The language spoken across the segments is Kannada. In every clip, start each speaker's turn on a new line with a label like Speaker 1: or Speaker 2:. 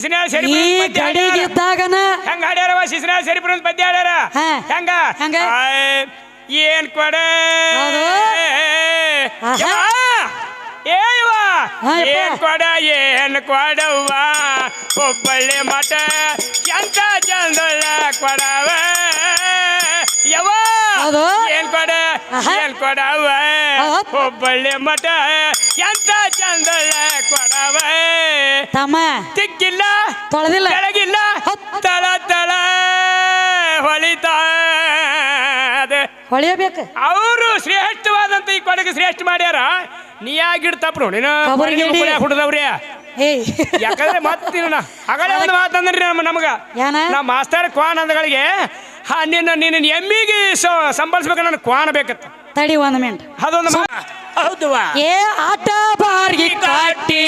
Speaker 1: ಸರಿ
Speaker 2: ಈ ಗಡಿಗಿದ್ದಾಗನ
Speaker 1: ಹೆಂಗ ಹಾಡ್ಯಾರವ ಶಿಶಿನಾಳ ಸರಿ ಅಂತ ಪದ್ಯ ಹಾಡ್ಯಾರ
Speaker 2: ಹಾ.
Speaker 1: ಹೆಂಗ
Speaker 2: ಹೆಂಗ?
Speaker 1: ಆಯ್, ಏನ್ ಕೊಡ
Speaker 2: ಹೌದು. ಆಹಾ.
Speaker 1: ಏಯವ್ವ
Speaker 2: ಹಾ, ಯಪ್ಪ.
Speaker 1: ಏನ್ ಕೊಡ ಏನ್ ಕೊಡವ್ವ ಒಬ್ಬಳ್ಳಿ ಮಠ ಎಂತ ಚಂದೊಳ್ಳ ಕೊಡವ ಯವ್ವ
Speaker 2: ಹೌದು.
Speaker 1: ಏನ್ ಕೊಡ
Speaker 2: ಆಹಾ.
Speaker 1: ಏನ್ ಕೊಡವ
Speaker 2: ಹೌದ್.
Speaker 1: ಒಬ್ಬಳ್ಳಿ ಮಠ ಎಂತ ಕೊಡವ.
Speaker 2: ತಮ್ಮ.
Speaker 1: ತಿಕ್ಕಿಲ್ಲ
Speaker 2: ತೊಳೆದಿಲ್ಲ.
Speaker 1: ಕೆಳಗಿಲ್ಲ. ತಳ ತಳ ಹೊಳಿತಾ
Speaker 2: ಹೊಳಿಯಬೇಕು.
Speaker 1: ಅವರು ಶ್ರೇಷ್ಠವಾದಂತ ಈ ಕೊಡಗೆ ಶ್ರೇಷ್ಠ ಮಾಡ್ಯಾರ. ನೀ ಯಾಗಿಡ್ ತಪ್ಪು ನೋಡಿ. ಹುಡುದವ್ರಿ. ಯಾಕಂದ್ರೆ ಮತ್ತಿನ ಅಗಲ ಒಂದು ಮಾತಂದ್ರಿ ನಮ್ಮ ನಮಗ. ನಮ್ಮ ಮಾಸ್ತರ್ ಕ್ವಾನ್ ಅಂದಗಳಿಗೆ ನಿನ್ನ ನಿನ್ನ ಎಮ್ಮಿಗೆ ಸಂಬಳಿಸ್ಬೇಕು ನನ್ನ ಕ್ವಾನ್ ಬೇಕತ್ತ
Speaker 2: ತಡಿ ಒಂದ್ ಮಿನಿಟ್
Speaker 1: ಅದೊಂದು ಹೌದುವಾ
Speaker 2: ಏ ಆಟ ಬಾರ್ಗಿ
Speaker 1: ಕಾಟಿ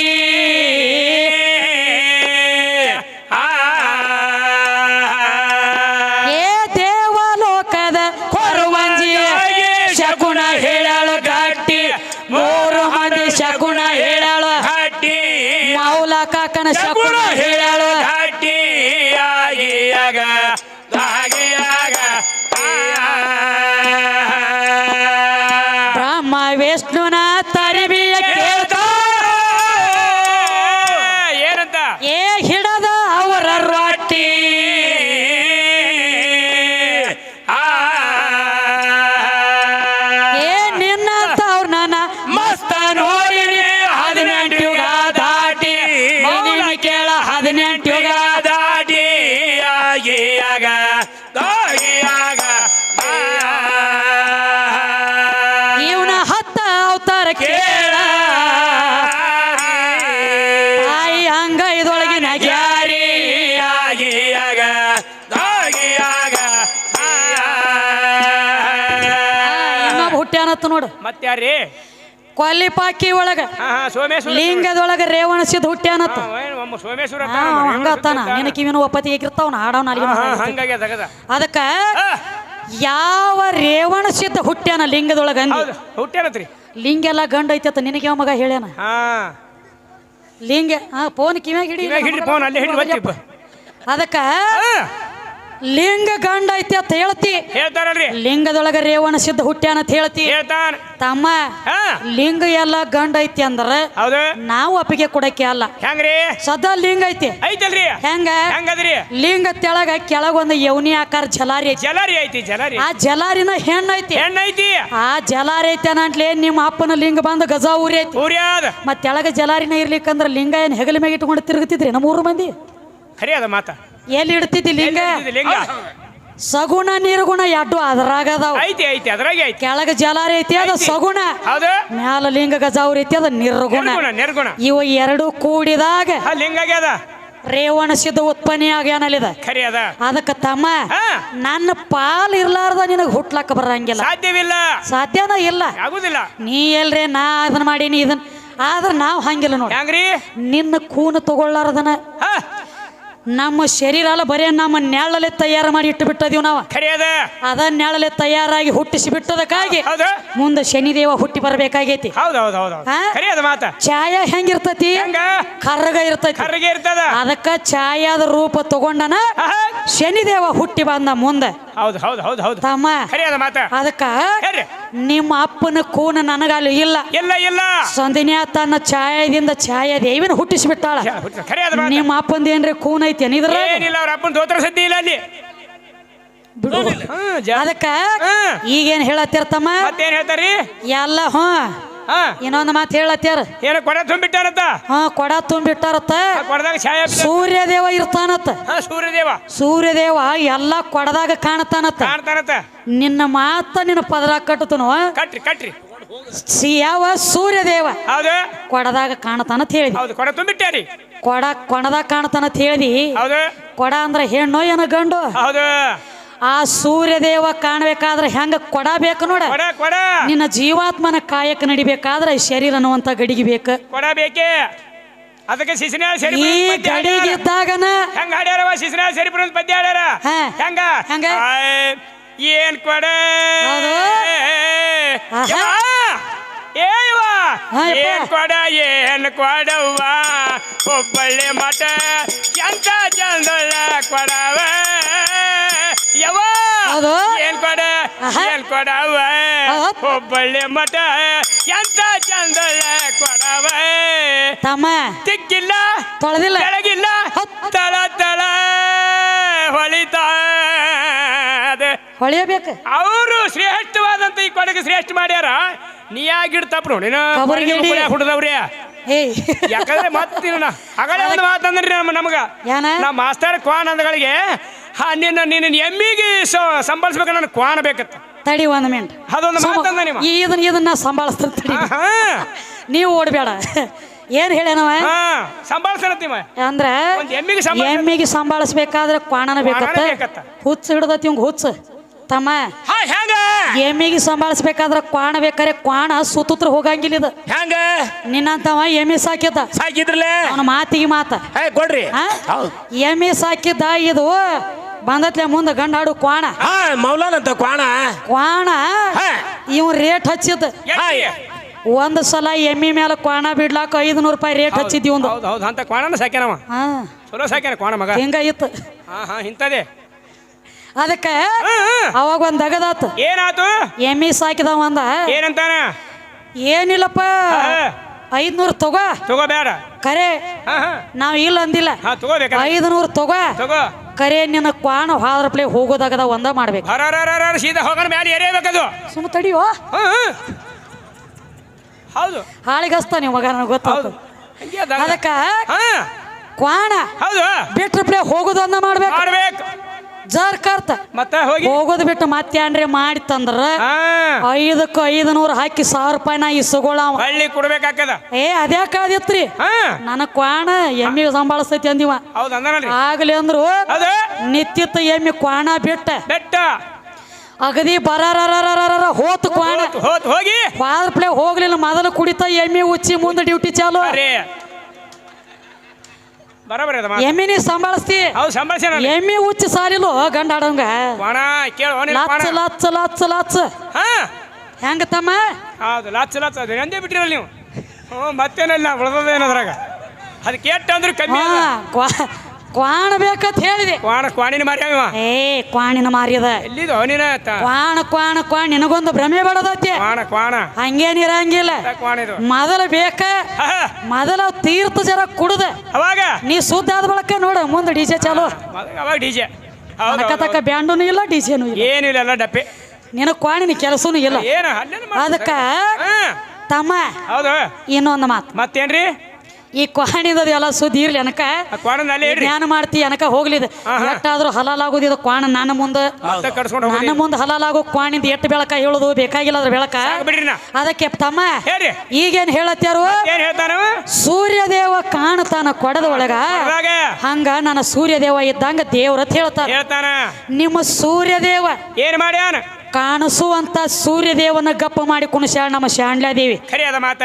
Speaker 2: ಹುಟ್ಟ್ಯಾನತ್ತ ನೋಡು.
Speaker 1: ಕೊಲ್ಲಿ
Speaker 2: ಕೊಲ್ಲಿಪಾಕಿ ಒಳಗ ಲಿಂಗದೊಳಗ ರೇವಣ ಹುಟ್ಟ್ಯಾನತ್ತ
Speaker 1: ಹಾ, ಏನ್ ಒಮ್ಮ ಸೋಮೇಶ್ವರ
Speaker 2: ಹಾ ಹಂಗತ್ತಾನ ನಿನ್ನ ಕಿವಿನ ಒಪ್ಪತಿ ಹೇಗಿರ್ತಾವನ ಹಾಡವನ ಅಲ್ಲಿ ಅದಕ್ಕ ಯಾವ ರೇವಣ ಸಿದ್ಧ ಹುಟ್ಟ್ಯಾನ ಲಿಂಗದೊಳಗ
Speaker 1: ಹುಟ್ಟ್ಯಾನತ್ರಿ.
Speaker 2: ಲಿಂಗ ಎಲ್ಲ ಗಂಡ ಐತತ್ತ ನಿನಗೆ ಯಾವ ಮಗ ಹೇಳ್ಯಾನ? ಲಿಂಗ ಹಾ ಫೋನ್ ಕಿವ್ಯಾಗ ಹಿಡಿ ಅದಕ್ಕ ಲಿಂಗ ಗಂಡ ಐತಿ ಅಂತ ಹೇಳ್ತಿ.
Speaker 1: ಹೇಳ್ತಾರಲ್ರಿ.
Speaker 2: ಲಿಂಗದೊಳಗ ರೇವಣ ಸಿದ್ಧ ಹುಟ್ಟ್ಯಾನ ಅಂತ ಹೇಳ್ತಿ.
Speaker 1: ಹೇಳ್ತಾನ
Speaker 2: ತಮ್ಮ ಲಿಂಗ ಎಲ್ಲ ಗಂಡ ಐತಿ ಅಂದ್ರೆ
Speaker 1: ಹೌದು.
Speaker 2: ನಾವು ಅಪ್ಪಿಗೆ ಕೊಡಕ್ಕೆ ಅಲ್ಲ.
Speaker 1: ಹೆಂಗ್ರಿ?
Speaker 2: ಸದಾ ಲಿಂಗ ಐತಿ.
Speaker 1: ಐತಲ್ರಿ.
Speaker 2: ಹೆಂಗ?
Speaker 1: ಹೆಂಗದ್ರಿ?
Speaker 2: ಲಿಂಗ ತೆಳಗ ಕೆಳಗೊಂದು ಯೌನಿ ಆಕಾರ ಜಲಾರಿ ಐತಿ.
Speaker 1: ಜಲಾರಿ ಐತಿ ಜಲಾರಿ.
Speaker 2: ಆ ಜಲಾರಿನ ಹೆಣ್ಣು ಐತಿ.
Speaker 1: ಹೆಣ್ಣೈತಿ
Speaker 2: ಆ ಜಲಾರಿ ಐತಿ ಅಂತಲೇ ನಿಮ್ಮ ಅಪ್ಪನ ಲಿಂಗ ಬಂದು ಗಜ ಊರಿ ಐತಿ.
Speaker 1: ಊರ್ಯಾದ
Speaker 2: ಮತ್ತೆ ತೆಳಗ ಜಲಾರಿನ ಇರ್ಲಿಕ್ಕಂದ್ರ ಲಿಂಗ ಏನ್ ಹೆಗಲ ಮ್ಯಾಗ ಇಟ್ಕೊಂಡು ತಿರುಗುತ್ತಿದ್ರಿ ನಮ್ಮ ಊರು ಮಂದಿ?
Speaker 1: ಸರಿ ಅದ ಮಾತ.
Speaker 2: ಎಲ್ಲಿ ಇಡ್ತಿದ್ದಿ ಲಿಂಗ?
Speaker 1: ಇದು ಲಿಂಗ?
Speaker 2: ಸಗುಣ ನಿರ್ಗುಣ ಎಡ್ಡು ಅದ್ರಾಗ ಅದಾವ
Speaker 1: ಐತಿ ಐತಿ ಅದ್ರಾಗೆ ಐತಿ.
Speaker 2: ಕೆಳಗ ಜಲಾರಿ ಐತಿ ಅದ ಸಗುಣ.
Speaker 1: ಹೌದು.
Speaker 2: ಮ್ಯಾಲ ಲಿಂಗ ಗಜಾವ್ರಿ ಐತಿ ಅದ ನಿರ್ಗುಣ.
Speaker 1: ನಿರ್ಗುಣ ನಿರ್ಗುಣ.
Speaker 2: ಇವ ಎರಡು ಕೂಡಿದಾಗ
Speaker 1: ಹಾ ಲಿಂಗ ಆಗ್ಯದ?
Speaker 2: ರೇವಣ ಸಿದ್ಧ ಉತ್ಪನ್ನ ಆಗ್ಯಾನಲ್ಲಿದ
Speaker 1: ಖರಿ ಅದ.
Speaker 2: ಅದಕ್ಕ ತಮ್ಮ
Speaker 1: ಹಾ.
Speaker 2: ನನ್ನ ಪಾಲ್ ಇರ್ಲಾರ್ದ ನಿನಗ್ ಹುಟ್ಲಕ್ಕ ಬರಂಗಿಲ್ಲ.
Speaker 1: ಸಾಧ್ಯವಿಲ್ಲ.
Speaker 2: ಸಾಧ್ಯನ ಇಲ್ಲ.
Speaker 1: ಆಗುದಿಲ್ಲ.
Speaker 2: ನೀ ಎಲ್ರಿ ನಾ ಅದನ್ನ ಮಾಡೀನಿ ಇದನ್. ಆದ್ರ ನಾವು ಹಂಗಿಲ್ಲ ನೋಡಿ.
Speaker 1: ಹೆಂಗ್ರಿ?
Speaker 2: ನಿನ್ನ ಕೂನು ತಗೊಳ್ಳಾರ್ದನ.
Speaker 1: ಹಾ.
Speaker 2: ನಮ್ಮ ಶರೀರ ಅಲ್ಲ ಬರೇ ನಮ್ಮ ನೆಳಲೆ ತಯಾರು ಮಾಡಿ ಇಟ್ಟು ಬಿಟ್ಟದೀವಿ ನಾವು
Speaker 1: ಅದ
Speaker 2: ನೆಳಲೆ ತಯಾರಾಗಿ ಹುಟ್ಟಿಸಿ ಬಿಟ್ಟದಕ್ಕಾಗಿ ಮುಂದೆ ಶನಿದೇವ ಹುಟ್ಟಿ ಬರಬೇಕಾಗೈತಿ. ಛಾಯ ಹೆಂಗಿರ್ತತಿ?
Speaker 1: ಕರ್ಗ
Speaker 2: ಕರ್ರಗ ಇರ್ತೈತಿ. ಅದಕ್ಕ ಛಾಯಾದ ರೂಪ ತಗೊಂಡನ. ಶನಿದೇವ ಹುಟ್ಟಿ ಬಂದ ಮುಂದೆ. ತಮ್ಮ ಅದಕ್ಕ ನಿಮ್ಮ ಅಪ್ಪನ ಕೂನ ನನಗಲ್ಲಿ ಇಲ್ಲ.
Speaker 1: ಇಲ್ಲ ಇಲ್ಲ.
Speaker 2: ಸಂದಿನ್ಯಾ ತನ್ನ ಛಾಯಾದಿಂದ ಛಾಯಾ ದೇವಿನ
Speaker 1: ಹುಟ್ಟಿಸಿ ಬಿಟ್ಟಾಳ
Speaker 2: ನಿಮ್ಮ ಅಪ್ಪಂದ ಏನ್ರಿ ಕೂನ್ ಐತಿ ಇದ್ರ
Speaker 1: ಏನಿಲ್ಲ ಅವ್ರ ಅಪ್ಪನ ದೋತ್ರ ಸದ್ದಿ ಇಲ್ಲ ಅಲ್ಲಿ.
Speaker 2: ಬಿಡು.
Speaker 1: ಹ್ಮ್, ಜ-
Speaker 2: ಅದಕ್ಕ
Speaker 1: ಹ್ಮ್.
Speaker 2: ಈಗೇನ್ ಹೇಳತ್ತಿರ್ತಮ್ಮ?
Speaker 1: ಮತ್ತೇನ್ ಹೇಳ್ತಾರಿ?
Speaker 2: ಎಲ್ಲ ಹ್ಞೂ.
Speaker 1: ಹಾ.
Speaker 2: ಇನ್ನೊಂದು ಮಾತು ಹೇಳತ್ಯಾರ
Speaker 1: ಏನ ಕೊಡ ತುಂಬಿಟ್ಟಾನತ್ತ
Speaker 2: ಹಾ ಕೊಡ ತುಂಬಿಟ್ಟಾರತ್ತ.
Speaker 1: ಆ ಕೊಡದಾಗ ಛಾಯಾ ಬಿದ್ದ-
Speaker 2: ಸೂರ್ಯದೇವ ಇರ್ತಾನತ್ತ.
Speaker 1: ಹಾ ಸೂರ್ಯದೇವ.
Speaker 2: ಸೂರ್ಯದೇವ ಎಲ್ಲ ಕೊಡದಾಗ ಕಾಣತಾನತ್ತ.
Speaker 1: ಕಾಣ್ತಾನತ್ತ.
Speaker 2: ನಿನ್ನ ಮಾತ ನಿನ್ನ ಪದರ ಕಟ್ಟತನು
Speaker 1: ಕಟ್ರಿ ಕಟ್ರಿ.
Speaker 2: ಯಾವ ಸೂರ್ಯದೇವ?
Speaker 1: ಹೌದು.
Speaker 2: ಕೊಡದಾಗ ಕಾಣತಾನ ಹೇಳಿದಿ.
Speaker 1: ಹೌದು ಕೊಡ ತುಂಬಿಟ್ಟಾರಿ.
Speaker 2: ಕೊಡ ಕೊಣದಾಗ ಅಂತ ಹೇಳಿದಿ.
Speaker 1: ಹೌದು.
Speaker 2: ಕೊಡ ಅಂದ್ರ ಹೆಣ್ಣು ಏನ ಗಂಡು?
Speaker 1: ಹೌದು.
Speaker 2: ಆ ಸೂರ್ಯದೇವ ಕಾಣಬೇಕಾದ್ರೆ ಹೆಂಗ ಕೊಡ ಬೇಕು ನೋಡ.
Speaker 1: ಕೊಡ ಕೊಡ.
Speaker 2: ನಿನ್ನ ಜೀವಾತ್ಮನ ಕಾಯಕ ನಡಿಬೇಕಾದ್ರೆ ಶರೀರ ಅನ್ನುವಂತ ಗಡಿಗೆ ಬೇಕು.
Speaker 1: ಕೊಡ ಬೇಕೇ. ಅದಕ್ಕೆ ಶಿಶಿನ ಸರಿ
Speaker 2: ಈ ಗಡಿಗಿದ್ದಾಗನ
Speaker 1: ಹೆಂಗ ಹಾಡ್ಯಾರವ ಶಿಶಿನ ಅಂತ ಪದ್ಯ ಹಾಡ್ಯಾರ. ಹೆಂಗ?
Speaker 2: ಹೆಂಗ?
Speaker 1: ಏನ್ ಕೊಡ?
Speaker 2: ಏವಾ.
Speaker 1: ಏನ್ ಕೊಡ ಏನ್ ಕೊಡವ್ವ? ಹುಬ್ಬಳ್ಳಿ ಮಠ ಎಂತ ಚಂದೊಳ್ಳ ಕೊಡವ?
Speaker 2: ಯವಾ?
Speaker 1: ಏನ್ ಕೊಡ. ಏನ್ ಕೊಡವ?
Speaker 2: ಹೌದ್.
Speaker 1: ಹುಬ್ಬಳ್ಳಿ ಮಠ ಎಂತ ಚಂದೊಳ್ಳ ಕೊಡವ?
Speaker 2: ತಮ್ಮ.
Speaker 1: ತಿಕ್ಕಿಲ್ಲ
Speaker 2: ತೊಳೆದಿಲ್ಲ.
Speaker 1: ಕೆಳಗಿಲ್ಲ. ತಳ ತಳ.
Speaker 2: ಹೊಳೆಯಬೇಕು.
Speaker 1: ಅವರು ಶ್ರೇಷ್ಠವಾದಂತ ಈ ಕೊಡಗೆ ಶ್ರೇಷ್ಠ ಮಾಡ್ಯಾರ? ನೀ ಆಗಿಡ್ ತಪ್ಪು ನೋಡಿ
Speaker 2: ಕಬರ್ಗೇಡಿ.
Speaker 1: ಹುಟ್ಟದವ್ರಿ
Speaker 2: ಏಯ್
Speaker 1: ಯಾಕಂದ್ರೆ ಮತ್ತಿನ ಹಗಲೇ ಒಂದು ಮಾತಂದ್ರಿ ನಮ್ಮ ನಮಗ.
Speaker 2: ಏನ
Speaker 1: ನಮ್ಮ ಮಾಸ್ತರ್ ಕ್ವಾನ್ ಅಂದಗಳಿಗೆ ಹಾ ನಿನ್ನ ನಿನ್ನ ಎಮ್ಮಿಗೆ ಸಂಬಳಿಸ್ಬೇಕು ನನ್ನ ಕ್ವಾನ್ ಬೇಕತ್ತ
Speaker 2: ತಡಿ ಒಂದ್ ಮಿನಿಟ್
Speaker 1: ಅದೊಂದು ಮಾತಂದ ನಿಮ್ಮ
Speaker 2: ಈ ಇದನ್ನ ಇದನ್ನ ಸಂಭಾಳಿಸ್ತೀನಿ ತಡಿ.
Speaker 1: ಹಾ.
Speaker 2: ನೀವು ಓಡಬೇಡ. ಏನ್ ಹೇಳ್ಯಾನವ?
Speaker 1: ಹಾ ಸಂಭಾಳಿಸಣತ್ತೀವ
Speaker 2: ಅಂದ್ರ
Speaker 1: ಒಂದ್ ಎಮ್ಮಿಗೆ ಸಂಬಳ-
Speaker 2: ಎಮ್ಮಿಗೆ ಸಂಭಾಳಿಸ್ಬೇಕಾದ್ರೆ ಕ್ವಾಣನ ಬೇಕತ್ತ.
Speaker 1: ಬೇಕತ್ತ.
Speaker 2: ಹುಚ್ಚ ಹಿಡ್ದತಿ ಇವಂಗ ಹುಚ್ಚ. ತಮ್ಮ.
Speaker 1: ಹಾ ಹೆಂಗ?
Speaker 2: ಎಮ್ಮಿಗೆ ಸಂಭಾಳಿಸ್ಬೇಕಾದ್ರ ಕ್ವಾಣ ಬೇಕಾರೆ ಕ್ವಾಣ ಸುತ್ತೂತ್ರ ಹೋಗಂಗಿಲ್ಲ ಇದು.
Speaker 1: ಹೆಂಗ?
Speaker 2: ನಿನ್ನಂತವ ಎಮ್ಮಿ ಸಾಕಿದ್ದ.
Speaker 1: ಸಾಕಿದ್ರಲ್ಲ
Speaker 2: ಅವನ ಮಾತಿಗೆ ಮಾತ.
Speaker 1: ಕೊಡ್ರಿ.
Speaker 2: ಆ? ಎಮ್ಮಿ ಸಾಕಿದ್ದ ಇದು ಬಂದತ್ಲೆ ಮುಂದೆ ಗಂಡ ಹಾಡು ಕ್ವಾಣ
Speaker 3: ಮೌಲಾನಂತ ಮೌಲಾನ್ ಅಂತ ಕ್ವಾಣ.
Speaker 2: ಕ್ವಾಣ
Speaker 3: ಹಾ.
Speaker 2: ಇವ್ ರೇಟ್ ಹಚ್ಚಿದ್ದ. ಒಂದ್ ಸಲ ಎಮ್ಮಿ ಮೇಲೆ ಕ್ವಾಣ ಬಿಡ್ಲಾಕ ಐದ್ನೂರು ರೂಪಾಯಿ ರೇಟ್ ಹಚ್ಚಿದ್ದಿ ಒಂದು
Speaker 1: ಹೌದು ಹೌದು ಅಂತ ಕ್ವಾಣನ ಸಾಕ್ಯಾನವ.
Speaker 2: ಹಾ.
Speaker 1: ಚಲೋ ಸಾಕ್ಯಾನ ಕ್ವಾಣ ಮಗ.
Speaker 2: ಇತ್ತು.
Speaker 1: ಹಾ ಹಾ ಇಂಥದೇ
Speaker 2: ಅದಕ್ಕೆ. ಅವಾಗ ಒಂದ್ ದಗದಾತು.
Speaker 1: ಏನಾತು?
Speaker 2: ಎಮ್ಮಿ ಸಾಕಿದವ ಒಂದ
Speaker 1: ಏನಂತಾನ?
Speaker 2: ಏನಿಲ್ಲಪ್ಪ. ಐದ್ನೂರ್ ತಗೋ.
Speaker 1: ತಗೋಬೇಡ.
Speaker 2: ಕರೆ. ನಾವ್ ಇಲ್ಲ ಅಂದಿಲ್ಲ. ಐದ್ನೂರು ತಗೋ.
Speaker 1: ತಗೋ.
Speaker 2: ಕರೆ ನಿನ್ನ ಕ್ವಾಣ ಹಾದ್ರ ಪ್ಲೇ ಹೋಗೋದಾಗದ ಒಂದ ಮಾಡ್ಬೇಕು.
Speaker 1: ಸೀದಾ ಹೋಗೋಣ ಮ್ಯಾಲೆ ಎರೇಬೇಕದು
Speaker 2: ಸುಮ್ಮ ತಡಿಯೋ.
Speaker 1: ಹೌದು.
Speaker 2: ಹಾಳಿಗಸ್ತ ನೀವು ಮಗ ನನಗೆ
Speaker 1: ಗೊತ್ತು
Speaker 2: ಗೊತ್ತಾಯ್ತು
Speaker 1: ಹಂಗೆ
Speaker 2: ಅದಕ್ಕ ಕ್ವಾಣ
Speaker 1: ಹೌದು.
Speaker 2: ಬಿಟ್ರ ಪ್ಲೇ ಹೋಗೋದು ಒಂದ ಮಾಡ್ಬೇಕು.
Speaker 1: ಮಾಡ್ಬೇಕು.
Speaker 2: ಜರ್ ಕರ್ತ.
Speaker 1: ಮತ್ತೆ ಹೋಗಿ.
Speaker 2: ಹೋಗೋದು ಬಿಟ್ಟು ಮತ್ತೆ ಏನ್ರಿ ಮಾಡಿ ತಂದ್ರ?
Speaker 1: ಹಾ.
Speaker 2: ಐದಕ್ಕ ಐದು ನೂರು ಹಾಕಿ ಸಾವಿರ ರೂಪಾಯಿ ನಾ
Speaker 1: ಹಳ್ಳಿ ಕೊಡ್ಬೇಕಾಕದ
Speaker 2: ಏ ಅದ್ಯಾಕ ಆದಿತ್ರಿ
Speaker 1: ಹಾ.
Speaker 2: ನನ್ನ ಕ್ವಾಣ ಎಮ್ಮಿ ಸಂಭಾಳಿಸ್ತೈತಿ ಅಂದಿವ.
Speaker 1: ಹೌದು ಅಂದನಲ್ರಿ.
Speaker 2: ಆಗ್ಲಿ ಅಂದ್ರು ನಿತ್ಯತ್ತ ಎಮ್ಮಿ ಕ್ವಾಣ ಬಿಟ್ಟ.
Speaker 1: ಬೆಟ್ಟ
Speaker 2: ಅಗದಿ ಬರಾರ ಹೋತ್ ಕ್ವಾಣ.
Speaker 1: ಹೋತ್ ಹೋಗಿ.
Speaker 2: ಫಾದರ್ ಪ್ಲೇ ಹೋಗ್ಲಿಲ್ಲ ಮೊದಲು ಕುಡಿತ ಎಮ್ಮಿ ಉಚ್ಚಿ ಮುಂದೆ ಡ್ಯೂಟಿ ಚಾಲು.
Speaker 1: ಅರೇ. ಬರಬರಿ.
Speaker 2: ಎಮ್ಮಿನಿ ಸಂಭಾಳಿಸ್ತಿ.
Speaker 1: ಹೌದು ಸಂಭಾಷಣೆ
Speaker 2: ಎಮ್ಮಿ ಉಚ್ಚ ಸಾರಿಲು ಗಂಡ ಆಡಂಗ.
Speaker 1: ಕ್ವಾಣ ಕೇಳು ನಿನ್ನ ಕ್ವಾಣ
Speaker 2: ಲಚ್ಚ ಲಚ್ಚ ಲಚ್ಚ ಲಚ್ಚ
Speaker 1: ಹಾ.
Speaker 2: ಹೆಂಗ ತಮ್ಮ?
Speaker 1: ಹೌದು ಲಚ್ಚ ಲಚ್ಚ ಅದು ಎಂದೇ ಬಿಟ್ಟಿರಲ್ಲ ನೀವು? ಹ್ಞೂ ಮತ್ತೇನಲ್ಲ ಉಳ್ದದೇನದ್ರಾಗ ಅದು ಕೆಟ್ಟ ಅಂದ್ರೆ ಕಮ್ಮಿ
Speaker 2: ಹಾ ಕ್ವಾ- ಕ್ವಾಣ ಬೇಕಂತ ಹೇಳಿದೆ.
Speaker 1: ಕ್ವಾಣ ಕ್ವಾಣಿನ ಮಾರಿ
Speaker 2: ಏ ಕ್ವಾಣಿನ ಮಾರಿಯದ
Speaker 1: ಎಲ್ಲಿದು
Speaker 2: ಕ್ವಾಣ ಕ್ವಾಣ ಕ್ವಾಣ ನಿನಗೊಂದು ಭ್ರಮೆ ಬಡದತ್ತೆ
Speaker 1: ಕ್ವಾಣ ಕ್ವಾಣ.
Speaker 2: ಹಂಗೇನಿರಂಗಿಲ್ಲ
Speaker 1: ತ ಕ್ವಾಣ
Speaker 2: ಮೊದಲು ಬೇಕ. ಮೊದಲ ತೀರ್ಥ ಜರ ಕುಡ್ದ.
Speaker 1: ಅವಾಗ?
Speaker 2: ನೀ ಸುದ್ದ ಆದ ಬಳಕ ನೋಡು ಮುಂದೆ ಡಿಜೆ ಚಾಲು.
Speaker 1: ಅವಾಗ ಡಿಜೆ ಹೌದು
Speaker 2: ತಕ್ಕ ಬ್ಯಾಂಡೂನು ಇಲ್ಲ ಡಿಜೆನು ಇಲ್ಲ.
Speaker 1: ಏನಿಲ್ಲ ಎಲ್ಲ ಡಪ್ಪೆ
Speaker 2: ನಿನ ಕ್ವಾಣಿನ ಕೆಲಸನೂ ಇಲ್ಲ.
Speaker 1: ಏನು.
Speaker 2: ಅದಕ್ಕ ತಮ್ಮ ಇನ್ನೊಂದು ಮಾತು.
Speaker 1: ಮತ್ತೇನ್ರಿ?
Speaker 2: ಈ ಕ್ವಾಣಿದ ಎಲ್ಲ ಸುದ್ದಿ ಇರ್ಲಿ ಅನಕ. ಜ್ಞಾನ ಮಾಡ್ತಿ ಅನಕ ಹೋಗ್ಲಿದ. ಎಟ್ಟಾದ್ರೂ ಹಲಾಲ್ ಆಗೋದು ಇದು ಕ್ವಾಣ ನನ್ನ ಮುಂದೆ. ನನ್ನ ಮುಂದೆ ಹಲಾಲ್ ಆಗೋ ಕ್ವಾಣಿಂದ ಎಟ್ಟು ಬೆಳಕ ಹೇಳುದು ಬೇಕಾಗಿಲ್ಲ ಅದ್ರ ಬೆಳಕ. ಅದಕ್ಕೆ ತಮ್ಮ ಈಗೇನ್
Speaker 1: ಹೇಳತ್ತಾರು
Speaker 2: ಸೂರ್ಯದೇವ ಕಾಣತಾನ ಕೊಡದ ಒಳಗ. ಹಂಗ ನನ್ನ ಸೂರ್ಯದೇವ ಇದ್ದಂಗ ದೇವ್ರತ್ ಹೇಳ್ತಾರ
Speaker 1: ಹೇಳ್ತಾನ.
Speaker 2: ನಿಮ್ಮ ಸೂರ್ಯದೇವ
Speaker 1: ಏನ್ ಮಾಡ್ಯಾನ?
Speaker 2: ಕಾಣಿಸುವಂತ ಸೂರ್ಯದೇವನ ಗಪ್ಪ ಮಾಡಿ ಕುಣಿಸ್ಯಾಳ ನಮ್ಮ ಶಾಂಡ್ಲಾದೇವಿ
Speaker 1: ಅದ ಮಾತ.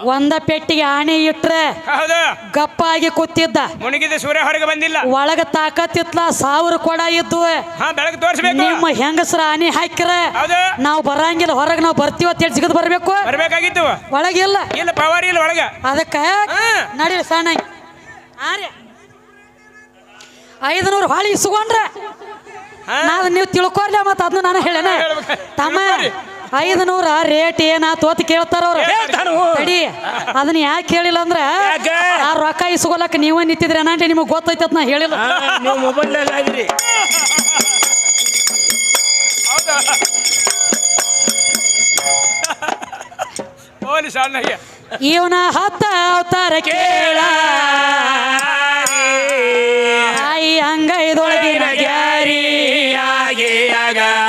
Speaker 2: ಒಂದ ಪೆಟ್ಟಿಗೆ ಆಣೆ ಇಟ್ರೆ
Speaker 1: ಹೌದು.
Speaker 2: ಗಪ್ಪಾಗಿ ಕೂತಿದ್ದ.
Speaker 1: ಮುಣಗಿದ ಸೂರ್ಯ ಹೊರಗೆ ಬಂದಿಲ್ಲ.
Speaker 2: ಒಳಗ ತಾಕತ್ತಿತ್ಲ ಸಾವಿರ ಕೊಡ ಇದ್ದು
Speaker 1: ಹಾ ಬೆಳಗ್ಗೆ ತೋರಿಸ್ಬೇಕು.
Speaker 2: ನಿಮ್ಮ ಹೆಂಗಸರ ಆನೆ ಹಾಕಿರ
Speaker 1: ಹೌದು.
Speaker 2: ನಾವು ಬರಂಗಿಲ್ಲ. ಹೊರಗೆ ನಾವು ಬರ್ತೀವ ಅಂತ ಹೇಳಿ ಬರಬೇಕು ಬರ್ಬೇಕು.
Speaker 1: ಬರ್ಬೇಕಾಗಿತ್ತು.
Speaker 2: ಒಳಗಿಲ್ಲ
Speaker 1: ಇಲ್ಲ. ಪವರ್ ಇಲ್ಲ ಒಳಗ.
Speaker 2: ಅದಕ್ಕ. ನಡಿ ಸಣ್ಣ ಐದನೂರು ಹೊಳಿ ಇಸ್ಕೊಂಡ್ರೆ. ನಾನು ನೀವು ತಿಳ್ಕೊರ್ಲ ಮತ್ತೆ ಅದನ್ನ ನಾನು ಹೇಳೇನೆ. ತಮ್ಮ
Speaker 1: ತಿಳ್ಕೊರಿ.
Speaker 2: ಐದನೂರ ರೇಟ್ ಏನಾತು ಅಂತ ಕೇಳ್ತಾರ ಅವ್ರು.
Speaker 3: ಹೇಳ್ತಾನು.
Speaker 2: ತಡಿ ಅದನ್ನ ಯಾಕೆ ಹೇಳಿಲ್ಲ ಅಂದ್ರ
Speaker 3: ಯಾಕೆ?
Speaker 2: ಆ ರೊಕ್ಕ ಇಸ್ಕೊಲಕ್ ನೀವೇ ನಿಂತಿದ್ರೆ ಅನ್ನ ನಿಮಗೆ ಗೊತ್ತೈತೆ ಅಂತ ನಾ ಹೇಳಿಲ್ಲ.
Speaker 3: ನೀವು ಆಗಿರಿ.
Speaker 2: ಇವನ ಹತ್ತ ಅವತಾರ ಕೇಳ. ತಾಯಿ ಅಂಗೈದೊಳಗಿನ ಗ್ಯಾರಿ. ಆಕಿಗಿಲ್ಲೋ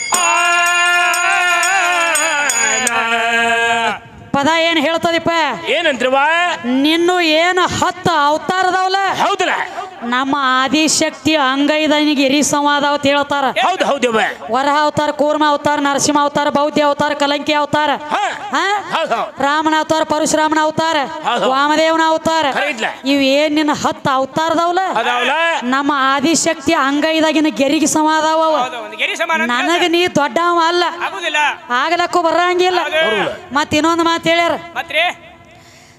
Speaker 2: ಪದ ಏನ್ ಹೇಳ್ತದಿಪ್ಪ
Speaker 3: ಏನಂತ್ರಿವ
Speaker 2: ನಿನ್ನು ಏನು ಹತ್ತು ಅವತಾರದವಲ್ಲ?
Speaker 3: ಹೌದಲ್ಲ.
Speaker 2: ನಮ್ಮ ಆದಿಶಕ್ತಿ ಅಂಗೈದನಿಗೆ ಇರಿ ಸಂವಾದ ಅಂತ ಹೇಳ್ತಾರ
Speaker 3: ಹೌದು
Speaker 2: ವರಹ ಅವತಾರ ಕೂರ್ಮ ಅವತಾರ ನರಸಿಂಹ ಅವತಾರ ಬೌದ್ಧ ಅವತಾರ ಕಲಂಕಿ ಅವತಾರ
Speaker 3: ಹಾ.
Speaker 2: ಹಾ?
Speaker 3: ಹೌದು ಹೌದು
Speaker 2: ರಾಮನ ಅವತಾರ ಪರಶುರಾಮನ ಅವತಾರ
Speaker 3: ಹೌದು.
Speaker 2: ವಾಮದೇವನ ಅವತಾರ
Speaker 3: ಖರೆ ಇದ್ಲ?
Speaker 2: ಇವ್ ಏನ್ ನಿನ್ನ ಹತ್ತು ಅವತಾರದವಲ್ಲ
Speaker 3: ಅದಾವಲ್ಲ
Speaker 2: ನಮ್ಮ ಆದಿಶಕ್ತಿ ಅಂಗೈದಾಗಿನ ಗೆರಿಗೆ ಸಮಾದಾವ ಅವ.
Speaker 1: ಹೌದು ಒಂದು ಗೆರಿ ಸಮಾನ ಅಂತ
Speaker 2: ನನಗ ನೀ ದೊಡ್ಡವ ಅಲ್ಲ
Speaker 1: ಆಗುದಿಲ್ಲ
Speaker 2: ಆಗಲಕ್ಕೂ ಬರಂಗಿಲ್ಲ. ಮತ್ ಇನ್ನೊಂದು ಮಾತು ಹೇಳ್ಯಾರ
Speaker 1: ಮತ್ರಿ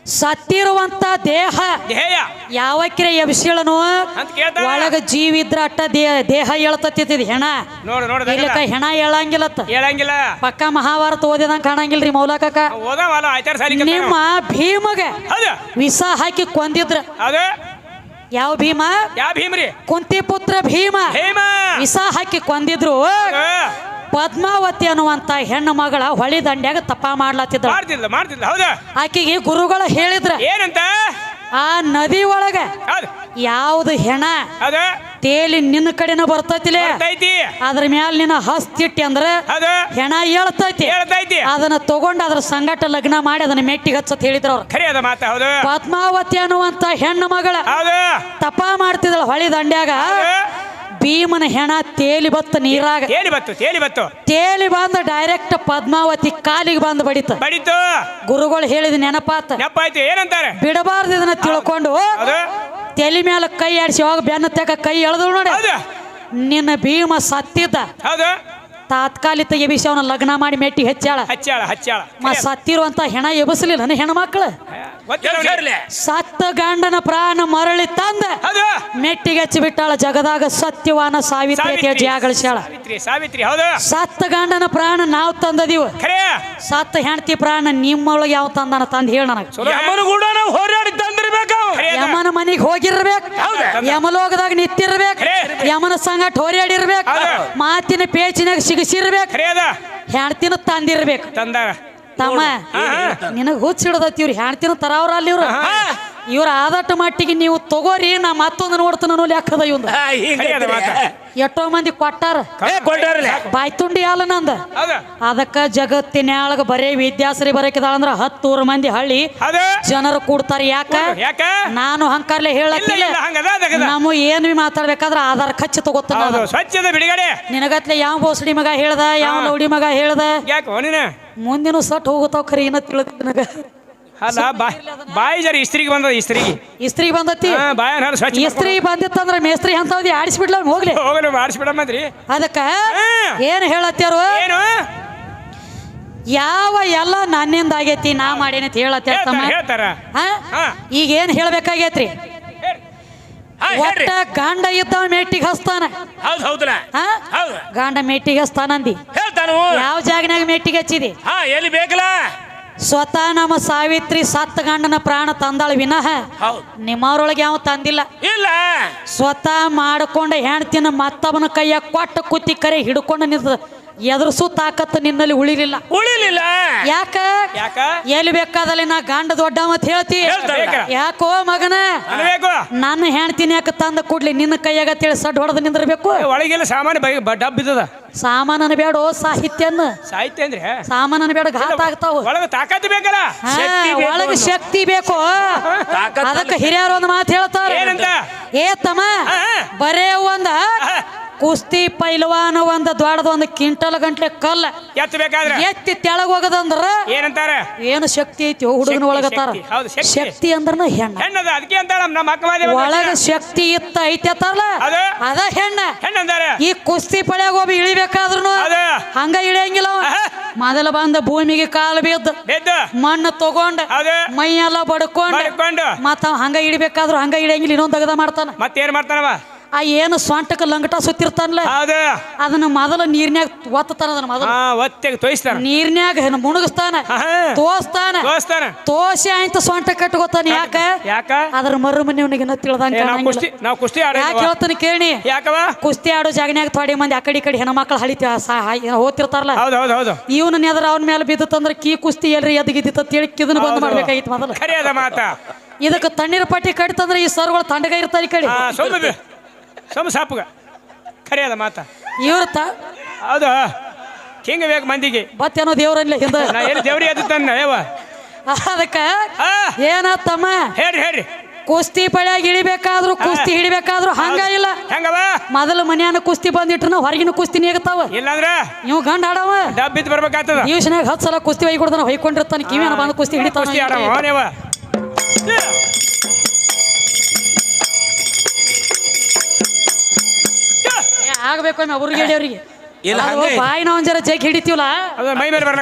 Speaker 2: ಸತ್ತಿರುವಂತ ದೇಹ.
Speaker 1: ಯಾವ
Speaker 2: ಯಾವಕ್ಕಿರ ಎಬ್ಸಿಳನು
Speaker 1: ಅಂತ ಕೇಳ್ತಾರ
Speaker 2: ಒಳಗ ಜೀವ ಇದ್ರ ಅಟ್ಟ ದೇಹ ದೇಹ ಹೇಳ್ತತ್ತಿದ್ ಹೆಣ.
Speaker 1: ನೋಡು ನೋಡು
Speaker 2: ಇಲ್ಲಕ ಹೆಣ ಹೇಳಂಗಿಲ್ಲತ್ತ
Speaker 1: ಹೇಳಂಗಿಲ್ಲ
Speaker 2: ಪಕ್ಕ ಮಹಾಭಾರತ ಓದಿದಂಗ ಕಾಣಂಗಿಲ್ರಿ ಮೌಲಕಕ್ಕ.
Speaker 1: ಓದವಲ್ಲ ಆಚಾರ ಸಾಲಿ
Speaker 2: ನಿಮ್ಮ ಭೀಮಗ
Speaker 1: ಹೌದು.
Speaker 2: ವಿಷ ಹಾಕಿ ಕೊಂದಿದ್ರ. ಯಾವ ಭೀಮ?
Speaker 1: ಯಾವ ಭೀಮ್ರಿ
Speaker 2: ಕುಂತಿ ಪುತ್ರ ಭೀಮ.
Speaker 1: ಭೀಮ.
Speaker 2: ವಿಷ ಹಾಕಿ ಕೊಂದಿದ್ರು. ಪದ್ಮಾವತಿ ಅನ್ನುವಂತ ಹೆಣ್ಣು ಮಗಳ ಹೊಳಿ ದಂಡ್ಯಾಗ ತಪ್ಪ ಮಾಡ್ಲಾತಿದ್ರ
Speaker 1: ಮಾಡ್ತಿದ್ಲ ಮಾಡ್ತಿದ್ಲ ಹೌದು?
Speaker 2: ಆಕೆಗೆ ಗುರುಗಳು ಹೇಳಿದ್ರ.
Speaker 1: ಏನಂತ?
Speaker 2: ಆ ನದಿ ಒಳಗ
Speaker 1: ಹೌದು.
Speaker 2: ಯಾವ್ದು ಹೆಣ ತೇಲಿ ನಿನ್ನ ಕಡೆನ ಬರ್ತೈತಿಲೆ?
Speaker 1: ಬರ್ತೈತಿ.
Speaker 2: ಅದ್ರ ಮ್ಯಾಲ ನಿನ್ನ ಹಸ್ತಿಟ್ಟಿ ಅಂದ್ರೆ ಹೆಣ ಹೇಳ್ತೈತಿ
Speaker 1: ಹೇಳ್ತೈತಿ
Speaker 2: ಅದನ್ನ ತಗೊಂಡ್ ಅದ್ರ ಸಂಗಟ ಲಗ್ನ ಮಾಡಿ ಅದನ್ನ ಮೆಟ್ಟಿಗೆ ಹಚ್ಚತ್ ಹೇಳಿದ್ರ ಅವ್ರು.
Speaker 1: ಖರೆ ಅದ ಮಾತ ಹೌದು.
Speaker 2: ಪದ್ಮಾವತಿ ಅನ್ನುವಂತ ಹೆಣ್ಣು ಮಗಳ
Speaker 1: ಹೌದು.
Speaker 2: ತಪ ಮಾಡ್ತಿದ್ದಳ ಹೊಳಿ ದಂಡ್ಯಾಗ. ಭೀಮನ ಹೆಣ ತೇಲಿ ಬತ್ತ ನೀರಾಗ
Speaker 1: ತೇಲಿ ಬತ್ತು ತೇಲಿ ಬತ್ತು.
Speaker 2: ತೇಲಿ ಬಂದ ಡೈರೆಕ್ಟ್ ಪದ್ಮಾವತಿ ಕಾಲಿಗೆ ಬಂದು ಬಡಿತ.
Speaker 1: ಬಡಿತು.
Speaker 2: ಗುರುಗಳು ಹೇಳಿದ ನೆನಪಾತ.
Speaker 1: ನೆನಪಾಯ್ತು ಏನಂತಾರೆ?
Speaker 2: ಬಿಡಬಾರ್ದು ಇದನ್ನ ತಿಳ್ಕೊಂಡು.
Speaker 1: ಹೌದು.
Speaker 2: ತಲೆ ಮೇಲೆ ಕೈ ಆಡಿಸಿ ಹೋಗ ಬೆನ್ನ ತೆಗ ಕೈ ಎಳೆದು ನೋಡಿ.
Speaker 1: ಹೌದು.
Speaker 2: ನಿನ್ನ ಭೀಮ ಸತ್ತಿದ್ದ.
Speaker 1: ಹೌದು.
Speaker 2: ತಾತ್ಕಾಲಿಕ ಎಬಿಸಿ ಅವನ ಲಗ್ನ ಮಾಡಿ ಮೆಟ್ಟಿ ಹೆಚ್ಚಾಳ
Speaker 1: ಹಚ್ಚಾಳ ಹಚ್ಚಾಳ
Speaker 2: ಮ ಸತ್ತಿರುವಂತ ಹೆಣ ಎಬಸಲಿಲ್ಲ ನನ್ನ ಹೆಣ್ಮಕ್ಳು. ಸತ್ತ ಗಂಡನ ಪ್ರಾಣ ಮರಳಿ ತಂದ ಮೆಟ್ಟಿಗೆ ಹಚ್ಚಿ ಬಿಟ್ಟಾಳ. ಜಗದಾಗ ಸತ್ಯವಾನ ಸಾವಿತ್ರಿ ಜಾಗಳಿಸ್ಯಾಳ
Speaker 1: ಸಾವಿತ್ರಿ ಹೌದು.
Speaker 2: ಸತ್ತ ಗಂಡನ ಪ್ರಾಣ ನಾವು ತಂದದೀವ. ಸತ್ತ ಹೆಂಡತಿ ಪ್ರಾಣ ನಿಮ್ಮೊಳಗೆ ಯಾವ ತಂದನ ತಂದ ಹೇಳ ನನಗೆ.
Speaker 3: ಯಮನ
Speaker 2: ಮನಿಗೆ ಹೋಗಿರ್ಬೇಕು.
Speaker 3: ಹೌದಾ?
Speaker 2: ಯಮಲೋಕದಾಗ ನಿಂತಿರ್ಬೇಕು. ಯಮನ ಸಂಗಟ ಹೋರಾಡಿರ್ಬೇಕು. ಮಾತಿನ ಪೇಚಿನಾಗ ಸಿಗಿಸಿರ್ಬೇಕು. ಹೆಣ್ತಿನ ತಂದಿರ್ಬೇಕು.
Speaker 1: ತಂದಾರ.
Speaker 2: ತಮ್ಮ ನಿನಗ ಇವ್ರು. ಹೆಣ್ತಿನ ತರಾವ್ರ ಅಲ್ಲಿ ಇವ್ರು. ಇವ್ರ ಆದಟ್ಟು ಮಟ್ಟಿಗೆ ನೀವು ತಗೋರಿ ನಾ ಮತ್ತೊಂದು ನೋಡ್ತಾನ ಅನ್ನೋ ಲೆಕ್ಕದ ಇವಂದ. ಎಷ್ಟೋ ಮಂದಿ ಕೊಟ್ಟಾರ. ಬಾಯ್ ತುಂಡಿ ಅಲ್ಲ ನಂದ. ಅದಕ್ಕ ಜಗತ್ತಿನ್ಯಾಳಗ ಬರೇ ವಿದ್ಯಾಸರಿ ಬರಕಿದಾಳ ಅಂದ್ರ ಹತ್ತೂರು ಮಂದಿ ಹಳ್ಳಿ ಜನರು ಕೂಡ್ತಾರ ಯಾಕ?
Speaker 1: ಯಾಕ?
Speaker 2: ನಾನು ಹಂಕಾರ್ಲೆ
Speaker 1: ಹೇಳಕ್ಕಿಲ್ಲ
Speaker 2: ನಮ್ಮ ಏನು ಭೀ ಮಾತಾಡ್ಬೇಕಾದ್ರ ಆಧಾರ್ ಖಚ್ಚ ತಗೋತಾನ ನಿನಗತ್ಲೆ ಯಾವ ಬೋಸಡಿ ಮಗ ಹೇಳ್ದ ಯಾವ ಲೌಡಿ ಮಗ ಹೇಳ್ದ?
Speaker 1: ಯಾಕೆ ನೀನು
Speaker 2: ಮುಂದಿನ ಸಟ್ ಹೋಗುತ್ತಾವ ಖರೀ ಏನ ತಿಳಿದ ನನಗ.
Speaker 1: ಅಲ್ಲ ಬಾಯ್ ಬಾಯಿ ಜರಿ ಇಸ್ತ್ರಿಗೆ ಬಂದದ ಇಸ್ತ್ರಿಗೆ.
Speaker 2: ಇಸ್ತ್ರಿಗೆ ಬಂದತಿ
Speaker 1: ಹಾ ಬಾಯ ನಾನು ಸ್ವಚ್ಛ
Speaker 2: ಇಸ್ತ್ರಿ ಬಂದಿತ್ತಂದ್ರ ಮೇಸ್ತ್ರಿ ಅಂತವ್ದಿ ಆಡಿಸ್ಬಿಡ್ಲ ಅವ್ನ್ ಹೋಗ್ಲಿ.
Speaker 1: ಹೋಗಲು ಮಾಡಿಸ್ಬಿಡಮ್ಮದ್ರಿ
Speaker 2: ಅದಕ್ಕ ಏನು ಹೇಳತ್ಯಾರು?
Speaker 1: ಏನು?
Speaker 2: ಯಾವ ಎಲ್ಲ ನನ್ನಿಂದ ಆಗೈತಿ ನಾ ಮಾಡೇನಿ ಅಂತ ಹೇಳತ್ಯಾರ ತಮ್ಮ?
Speaker 1: ಹೇಳ್ತಾರ ಹೇಳ್ತಾರ.
Speaker 2: ಹಾ?
Speaker 1: ಹಾ.
Speaker 2: ಈಗ ಏನ್ ಹೇಳ್ಬೇಕಾಗೈತ್ರಿ?
Speaker 3: ಹಾ, ಹೇಳ್ರಿ.
Speaker 2: ಒಟ್ಟ ಗಂಡ ಇದ್ದವ ಮೆಟ್ಟಿಗೆ ಹಸ್ತಾನ.
Speaker 3: ಹೌದು ಹೌದಲ್ಲ
Speaker 2: ಹಾ?
Speaker 3: ಹೌದು.
Speaker 2: ಗಂಡ ಮೇಟಿಗೆ ಹಸ್ತಾನಂದಿ.
Speaker 3: ಹೇಳ್ತಾನು.
Speaker 2: ಯಾವ ಜಾಗನಾಗ ಮೆಟ್ಟಿಗೆ ಹಚ್ಚಿದಿ?
Speaker 3: ಹಾ ಎಲ್ಲಿ ಬೇಕಲ್ಲ
Speaker 2: ಸ್ವತಃ ನಮ್ಮ ಸಾವಿತ್ರಿ ಸತ್ತ ಗಂಡನ ಪ್ರಾಣ ತಂದಾಳ ವಿನಃ ನಿಮ್ಮವ್ರೊಳಗೆ ಯಾವ ತಂದಿಲ್ಲ.
Speaker 3: ಇಲ್ಲ.
Speaker 2: ಸ್ವತಃ ಮಾಡಿಕೊಂಡ ಹೆಣ್ತಿನ ಮತ್ತವನ ಕೈಯ ಕೊಟ್ಟ ಕುತ್ತಿ ಕರೆ ಹಿಡ್ಕೊಂಡು ನಿಂತ ಎದುರಿಸು ತಾಕತ್ತು ನಿನ್ನಲ್ಲಿ ಉಳಿಲಿಲ್ಲ.
Speaker 3: ಉಳಿಲಿಲ್ಲ.
Speaker 2: ಯಾಕ?
Speaker 1: ಯಾಕ?
Speaker 2: ಎಲ್ಲಿ ಬೇಕಾದಲ್ಲಿ ನಾ ಗಂಡ ದೊಡ್ಡ ಮತ್ ಹೇಳ್ತಿ. ಯಾಕೋ? ಮಗನ?
Speaker 1: ನಾನು
Speaker 2: ನನ್ನ ಹೆಣ್ತಿನ ಯಾಕೆ ತಂದ ಕೂಡ್ಲಿ ನಿನ್ನ ಕೈಯಾಗ ತಿಳಿ ಸಡ್ ಹೊಡೆದು ನಿಂದಿರ್ಬೇಕು?
Speaker 1: ಒಳಗೆಲ್ಲ ಸಾಮಾನು ಬೈ ಬ- ಡಬ್ ಬಿದ್ದದ
Speaker 2: ಸಾಮಾನನ ಬೇಡ ಸಾಹಿತ್ಯನ
Speaker 1: ಸಾಹಿತ್ಯ ಅಂದ್ರೆ?
Speaker 2: ಸಾಮಾನನ ಬೇಡ ಘಾತ ಆಗ್ತಾವ.
Speaker 1: ಒಳಗ ಬೇಕಲ್ಲ?
Speaker 3: ಶಕ್ತಿ ಬೇಕು.
Speaker 2: ಒಳಗ ಶಕ್ತಿ ಬೇಕು. ಅದಕ್ಕೆ ಹಿರಿಯರು ಒಂದು ಮಾತು ಹೇಳ್ತಾರ
Speaker 1: ಏನಂತ?
Speaker 2: ಏ ತಮ್ಮ. ಬರೇ ಒಂದ. ಕುಸ್ತಿ ಪೈಲವಾನ ಒಂದ ದೊಡ್ಡದ ಒಂದು ಕ್ವಿಂಟಲ್ ಗಂಟ್ಲೆ ಕಲ್ಲ.
Speaker 1: ಎತ್ತ ಬೇಕಾದ್ರೆ
Speaker 2: ಎತ್ತಿ ತೆಳಗ ಹೋಗದಂದ್ರ
Speaker 1: ಏನಂತಾರೆ?
Speaker 2: ಏನು ಶಕ್ತಿ ಐತಿ? ಹುಡುಗನ ಒಳಗತ್ತಾರ
Speaker 1: ಶಕ್ತಿ.
Speaker 2: ಅಂದ್ರ ಹೆಣ್ಣ.
Speaker 1: ಹೆಣ್ಣದ ಅದಕ್ಕೆ ಅಂತಾರ ನಮ್ಮ ಅಕ್ಕ ಮಾದೇವ
Speaker 2: ಒಳಗ ಶಕ್ತಿ ಇತ್ತ ಐತಿ ಅತ್ತಾರಲ್ಲ
Speaker 1: ಅದು?
Speaker 2: ಅದ ಹೆಣ್ಣ.
Speaker 1: ಹೆಣ್ಣಂದಾರ
Speaker 2: ಈ ಕುಸ್ತಿ ಪಳ್ಯಾಗ ಒಬ್ಬ ಇಳಿಬೇಕಾದ್ರೂ
Speaker 1: ಅದು?
Speaker 2: ಹಂಗ ಇಳಿಯಂಗಿಲ್ಲ. ಮೊದಲ ಬಂದ ಭೂಮಿಗೆ ಕಾಲು ಬಿದ್ದ. ಮಣ್ಣು ತಗೊಂಡ.
Speaker 1: ಅದು?
Speaker 2: ಮೈಯೆಲ್ಲ ಬಡ್ಕೊಂಡ. ಮತ್ತ ಹಂಗ ಇಳಿಬೇಕಾದ್ರು ಹಂಗ ಇಳಿಯಂಗಿಲ್ಲ ಇನ್ನೊಂದ್ ತಗದ ಮಾಡ್ತಾನ.
Speaker 1: ಮತ್ತೇನ್ ಮಾಡ್ತಾನವ?
Speaker 2: ಆ ಏನು ಸ್ವಾಂಟಕ ಲಂಗಟ ಸುತ್ತಿರ್ತಾನಲ್ಲ? ಅದನ್ನ ಮೊದಲ ನೀರ್ನ್ಯಾಗ ಒತ್ತತಾನ ಅದನ್ನ ಮೊದಲು.
Speaker 1: ಹಾ ಒತ್ತೆಗೆ ತೋಯಿಸ್ತಾನ
Speaker 2: ನೀರ್ನ್ಯಾಗ ಮುಣಗಿಸ್ತಾನ. ತೋಸ್ತಾನ?
Speaker 1: ತೋರಿಸ್ತಾನ
Speaker 2: ತೋಸಿ ಆಯ್ತು ಸ್ವಂಟ ಕಟ್ಕೋತಾನ ಯಾಕ?
Speaker 1: ಯಾಕ?
Speaker 2: ಅದ್ರ ಮರು ಮನೆ ಅವನಿಗೆ ತಿಳ್ದಂಗ
Speaker 1: ಏ, ನಾವ್ ಕುಸ್ತಿ ನಾವ್ ಕುಸ್ತಿ ಆಡ
Speaker 2: ಯಾಕೆ ಹೇಳ್ತಾನೆ ಕೇಳಿ.
Speaker 1: ಯಾಕವ
Speaker 2: ಕುಸ್ತಿ ಆಡೋ ಜಾಗನ್ಯಾಗ ಥೋಡಿ ಮಂದಿ ಆ ಕಡೆ ಈ ಕಡೆ ಹೆಣ್ಮಕ್ಳು ಹಳಿತಿ ಹೋಗ್ತಿರ್ತಾರಲ್ಲ.
Speaker 1: ಹೌದು ಹೌದು ಹೌದು.
Speaker 2: ಇವನ ಎದ್ರ ಅವನ ಮೇಲೆ ಬಿದ್ದಂದ್ರೆ ಕೀ ಕುಸ್ತಿ ಎಲ್ರಿ ಎದ್ಗಿದ್ದಿತ್ತ ತಿಳಿ ಕಿದನ್ ಬಂದ್
Speaker 1: ಮಾಡ್ಬೇಕಾಯ್ತು
Speaker 2: ಮಾಡ್ಬೇಕಾಗಿತ್ತು ಮೊದಲು.
Speaker 1: ಖರೆ ಅದ ಮಾತ.
Speaker 2: ಇದಕ್ಕೆ ತಣ್ಣೀರ್ ಪಟ್ಟಿ ಕಡಿತಂದ್ರೆ ಈ ಸರ್ಗಳು ತಂಡಗ ಇರ್ತಾರೆ ಕಡಿ.
Speaker 1: ಕಡೆ ಸೊಮ್ಮ ಸಾಪುಗ. ಖರೆ ಅದ ಮಾತ.
Speaker 2: ಇವ್ರ ತ
Speaker 1: ಹೌದು? ಹಿಂಗ ಬೇಕು ಮಂದಿಗೆ.
Speaker 2: ಬತ್ತೇನೋ ದೇವ್ರಲ್ಲ ಹಿಂದ.
Speaker 1: ನಾ ಎಲ್ಲಿ ದೇವ್ರಿಗೆ ಎದ್ದು ತಂದ ಯಾವ
Speaker 2: ಅದಕ್ಕ
Speaker 1: ಏನ
Speaker 2: ಏನತ್ತಮ್ಮ?
Speaker 1: ಹೇಳಿ ಹೇಳಿ
Speaker 2: ಕುಸ್ತಿ ಪಳ್ಯಾಗ ಇಳಿಬೇಕಾದ್ರು ಕುಸ್ತಿ ಹಿಡಿಬೇಕಾದ್ರು ಹಂಗ ಇಲ್ಲ.
Speaker 1: ಹೆಂಗವ?
Speaker 2: ಮೊದಲು ಮನ್ಯಾನ ಕುಸ್ತಿ ನಾವು ಹೊರಗಿನ ಕುಸ್ತಿ ನೀಗತಾವ.
Speaker 1: ಇಲ್ಲಾಂದ್ರ?
Speaker 2: ನೀವು ಗಂಡ ಆಡವ.
Speaker 1: ಡಬ್ಬಿದ್ ಬರ್ಬೇಕಾಗ್ತದ.
Speaker 2: ನೀವು ಹತ್ತು ಸಲ ಕುಸ್ತಿ ಹೊಯ್ಕೊಂಡಿರ್ತಾನೆ ಕೊಡ್ತಾನ ಹೊಯ್ಕೊಂಡಿರ್ತಾನ ಕುಸ್ತಿ ಬಂದು ಕುಸ್ತಿ
Speaker 1: ಕುಸ್ತಿ
Speaker 2: ಆಗ್ಬೇಕು ಅವ್ರಿಗೆ ಅವ್ರಿಗೆ
Speaker 3: ಇಲ್ಲ, ಹಂಗೆ.
Speaker 2: ಬಾಯಿನ ಒಂದ್ ಜರ ಜೈಕ್ ಹಿಡಿತೀವಲ್ಲ
Speaker 1: ಅದು ಮೈ ಮೇಲೆ ಬರ್ಲಕ್ಕ